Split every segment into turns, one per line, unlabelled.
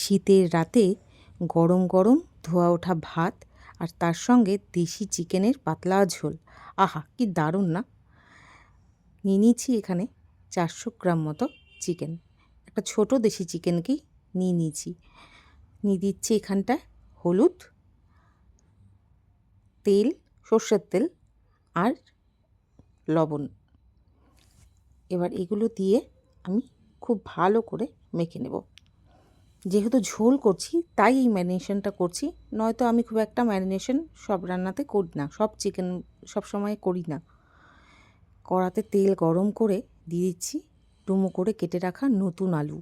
শীতের রাতে গরম গরম ধোয়া ওঠা ভাত আর তার সঙ্গে দেশি চিকেনের পাতলা ঝোল। আহা, কি দারুণ না? নিয়ে নিয়েছি এখানে চারশো গ্রাম মতো চিকেন। একটা ছোট দেশি চিকেনকেই নিয়ে নিয়েছি। নিয়ে দিচ্ছি এখানটায় হলুদ, তেল, সর্ষের তেল আর লবণ। এবার এগুলো দিয়ে আমি খুব ভালো করে মেখে নেব। যেহেতু ঝোল করছি, তাই এই ম্যারিনেশনটা করছি। নয়তো আমি খুব একটা ম্যারিনেশন সব রান্নাতে করি না, সব চিকেন সব সময় করি না। কড়াতে তেল গরম করে দিয়ে দিচ্ছি, ডুমো করে কেটে রাখা নতুন আলু।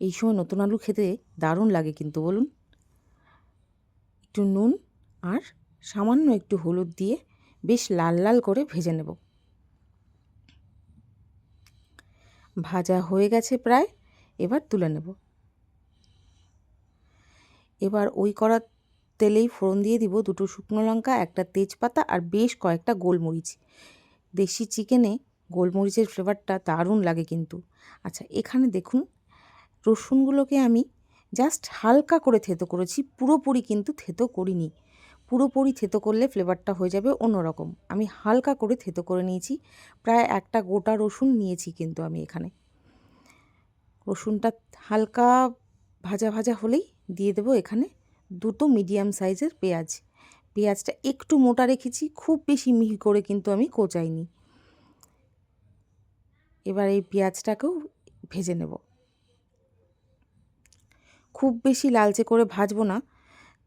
এই সময় নতুন আলু খেতে দারুণ লাগে কিন্তু, বলুন। একটু নুন আর সামান্য একটু হলুদ দিয়ে বেশ লাল লাল করে ভেজে নেব। ভাজা হয়ে গেছে প্রায়, এবার তুলে নেব। এবার ওই কড়া তেলেই ফোড়ন দিয়ে দিব দুটো শুকনো লঙ্কা, একটা তেজপাতা আর বেশ কয়েকটা গোলমরিচ। দেশি চিকেনে গোলমরিচের ফ্লেভারটা দারুণ লাগে কিন্তু। আচ্ছা এখানে দেখুন, রসুনগুলোকে আমি জাস্ট হালকা করে থেতো করেছি, পুরোপুরি কিন্তু থেতো করিনি। পুরোপুরি থেতো করলে ফ্লেভারটা হয়ে যাবে অন্যরকম। আমি হালকা করে থেতো করে নিয়েছি, প্রায় একটা গোটা রসুন নিয়েছি কিন্তু আমি এখানে। রসুনটা হালকা ভাজা ভাজা হলেই দিয়ে দেবো এখানে দুটো মিডিয়াম সাইজের পেঁয়াজ। পেঁয়াজটা একটু মোটা রেখেছি, খুব বেশি মিহি করে কিন্তু আমি কোচাইনি। এবার এই পেঁয়াজটাকেও ভেজে নেব। খুব বেশি লালচে করে ভাজবো না।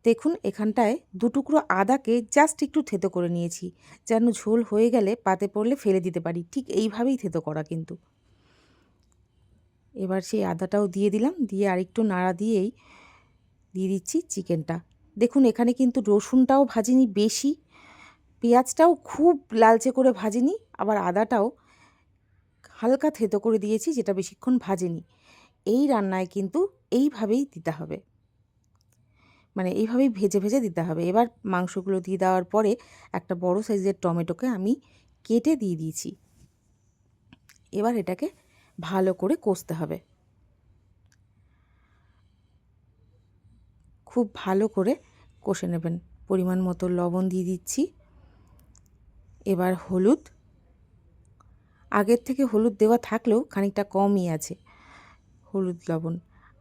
দেখুন, এখানটায় দুটুকরো আদাকে জাস্ট একটু থেতো করে নিয়েছি, যেন ঝোল হয়ে গেলে পাতে পড়লে ফেলে দিতে পারি। ঠিক এইভাবেই থেতো করা কিন্তু। এবার সেই আদাটাও দিয়ে দিলাম, দিয়ে আরেকটু নাড়া দিয়েই দিয়ে দিচ্ছি চিকেনটা। দেখুন, এখানে কিন্তু রসুনটাও ভাজিনি, বেশি। পেঁয়াজটাও খুব লালচে করে ভাজিনি, আবার আদাটাও হালকা থেতো করে দিয়েছি, যেটা বেশিক্ষণ ভাজেনি। এই রান্নায় কিন্তু এইভাবেই দিতে হবে। মানে এইভাবেই ভেজে ভেজে দিতে হবে। এবার মাংসগুলো দিয়ে দেওয়ার পরে একটা বড় সাইজের টমেটোকে আমি কেটে দিয়ে দিয়েছি। এবার এটাকে ভালো করে কষতে হবে। খুব ভালো করে কষে নেবেন। পরিমাণ মতো লবণ দিয়ে দিচ্ছি। এবার হলুদ। আগের থেকে হলুদ দেওয়া থাকলেও খানিকটা কমই আছে হলুদ লবণ।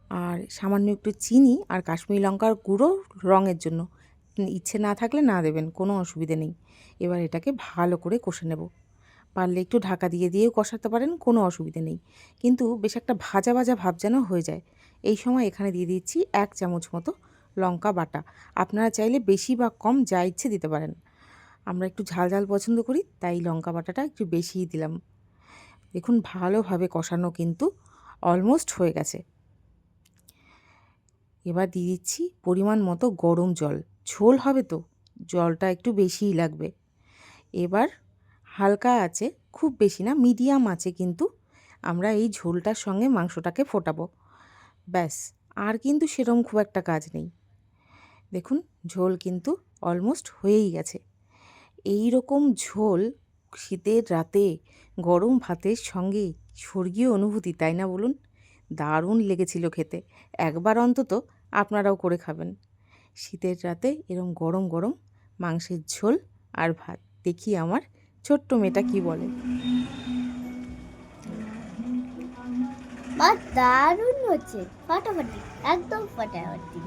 আর সামান্য একটু চিনি আর কাশ্মীরি লঙ্কার গুঁড়ো রঙের জন্য। ইচ্ছে না থাকলে না দেবেন, কোনো অসুবিধে নেই। এবার এটাকে ভালো করে কষে নেব। পারলে একটু ঢাকা দিয়ে দিয়েও কষাতে পারেন, কোনো অসুবিধে নেই। কিন্তু বেশ একটা ভাজা ভাজা ভাব যেন হয়ে যায়। এই সময় এখানে দিয়ে দিচ্ছি এক চামচ মতো লঙ্কা বাটা। আপনারা চাইলে বেশি বা কম যা ইচ্ছে দিতে পারেন। আমরা একটু ঝাল ঝাল পছন্দ করি, তাই লঙ্কা বাটাটা একটু বেশিই দিলাম। দেখুন, ভালোভাবে কষানো কিন্তু অলমোস্ট হয়ে গেছে। এবার দিয়ে দিচ্ছি পরিমাণ মতো গরম জল। ঝোল হবে তো, জলটা একটু বেশিই লাগবে। এবার হালকা আছে, খুব বেশি না, মিডিয়াম আছে কিন্তু আমরা এই ঝোলটার সঙ্গে মাংসটাকে ফোটাবো। ব্যাস, আর কিন্তু সেরম খুব একটা কাজ নেই। দেখুন, ঝোল কিন্তু অলমোস্ট হয়েই গেছে। এই রকম ঝোল শীতের রাতে গরম ভাতের সঙ্গে স্বর্গীয় অনুভূতি, তাই না বলুন? দারুণ লেগেছিল খেতে। একবার অন্তত আপনারাও করে খাবেন। শীতের রাতে এরম গরম গরম মাংসের ঝোল আর ভাত, দেখি আমার ছোট্ট মেয়েটা কি বলে।
দারুণ হচ্ছে, ফাটাফাটি একদম ফাটাফাটি